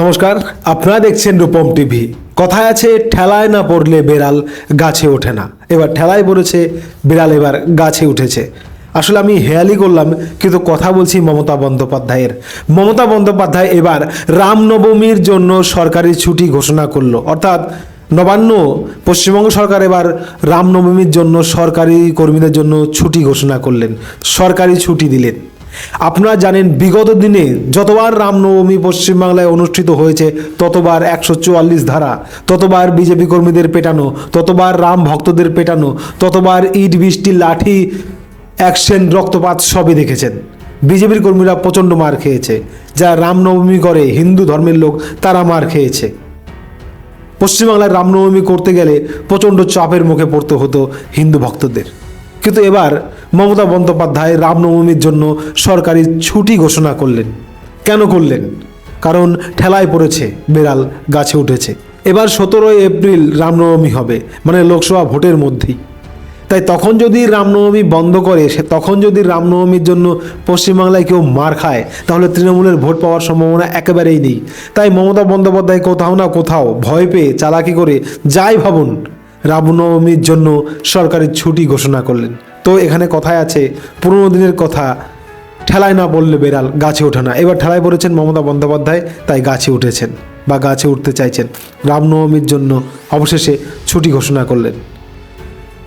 নমস্কার, আপনারা দেখছেন রূপম টিভি। কথায় আছে, ঠেলায় না পড়লে বেড়াল গাছে ওঠে না। এবার ঠেলায় পড়েছে, বেড়াল এবার গাছে উঠেছে। আসলে আমি হেয়ালি করলাম, কিন্তু কথা বলছি মমতা বন্দ্যোপাধ্যায়ের। মমতা বন্দ্যোপাধ্যায় এবার রামনবমীর জন্য সরকারি ছুটি ঘোষণা করল। অর্থাৎ নবান্ন পশ্চিমবঙ্গ সরকার এবার রামনবমীর জন্য সরকারি কর্মীদের জন্য ছুটি ঘোষণা করলেন। সরকারি ছুটি দিলেন। আপনারা জানেন বিগত দিনে যতবার রামনবমী পশ্চিমবাংলায় অনুষ্ঠিত হয়েছে, ততবার একশো চুয়াল্লিশ ধারা, ততবার বিজেপি কর্মীদের পেটানো, ততবার রাম ভক্তদের পেটানো, ততবার ইট, বৃষ্টি, লাঠি, অ্যাকশন, রক্তপাত সবই দেখেছেন। বিজেপির কর্মীরা প্রচণ্ড মার খেয়েছে। যারা রামনবমী করে, হিন্দু ধর্মের লোক, তারা মার খেয়েছে। পশ্চিমবাংলায় রামনবমী করতে গেলে প্রচণ্ড চাপের মুখে পড়তে হতো হিন্দু ভক্তদের। কিন্তু এবার মমতা বন্দ্যোপাধ্যায় রামনবমীর জন্য সরকারি ছুটি ঘোষণা করলেন। কেন করলেন? কারণ ঠেলায় পড়েছে, বেড়াল গাছে উঠেছে। এবার সতেরোই এপ্রিল রামনবমী হবে মানে লোকসভা ভোটের মধ্যেই। তাই তখন যদি রামনবমী বন্ধ করে, সে তখন যদি রামনবমীর জন্য পশ্চিমবাংলায় কেউ মার খায়, তাহলে তৃণমূলের ভোট পাওয়ার সম্ভাবনা একেবারেই নেই। তাই মমতা বন্দ্যোপাধ্যায় কোথাও না কোথাও ভয় পেয়ে চালাকি করে যাই ভাবুন, রামনবমীর জন্য সরকারি ছুটি ঘোষণা করলেন। তো এখানে কথায় আছে, পুরনো দিনের কথা, ঠেলায় না বললে বেড়াল গাছে ওঠে না। এবার ঠেলায় পড়েছেন মমতা বন্দ্যোপাধ্যায়, তাই গাছে উঠেছেন বা গাছে উঠতে চাইছেন। রামনবমীর জন্য অবশেষে ছুটি ঘোষণা করলেন।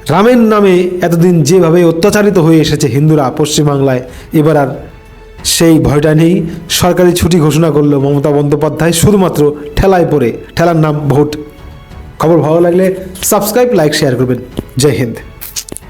রামের নামে এতদিন যেভাবে অত্যাচারিত হয়ে এসেছে হিন্দুরা পশ্চিমবাংলায়, এবার আর সেই ভয়টা নেই। সরকারি ছুটি ঘোষণা করল মমতা বন্দ্যোপাধ্যায়, শুধুমাত্র ঠেলায় পড়ে। ঠেলার নাম ভোট। খবর ভালো লাগলে সাবস্ক্রাইব, লাইক, শেয়ার করবেন। জয় হিন্দ।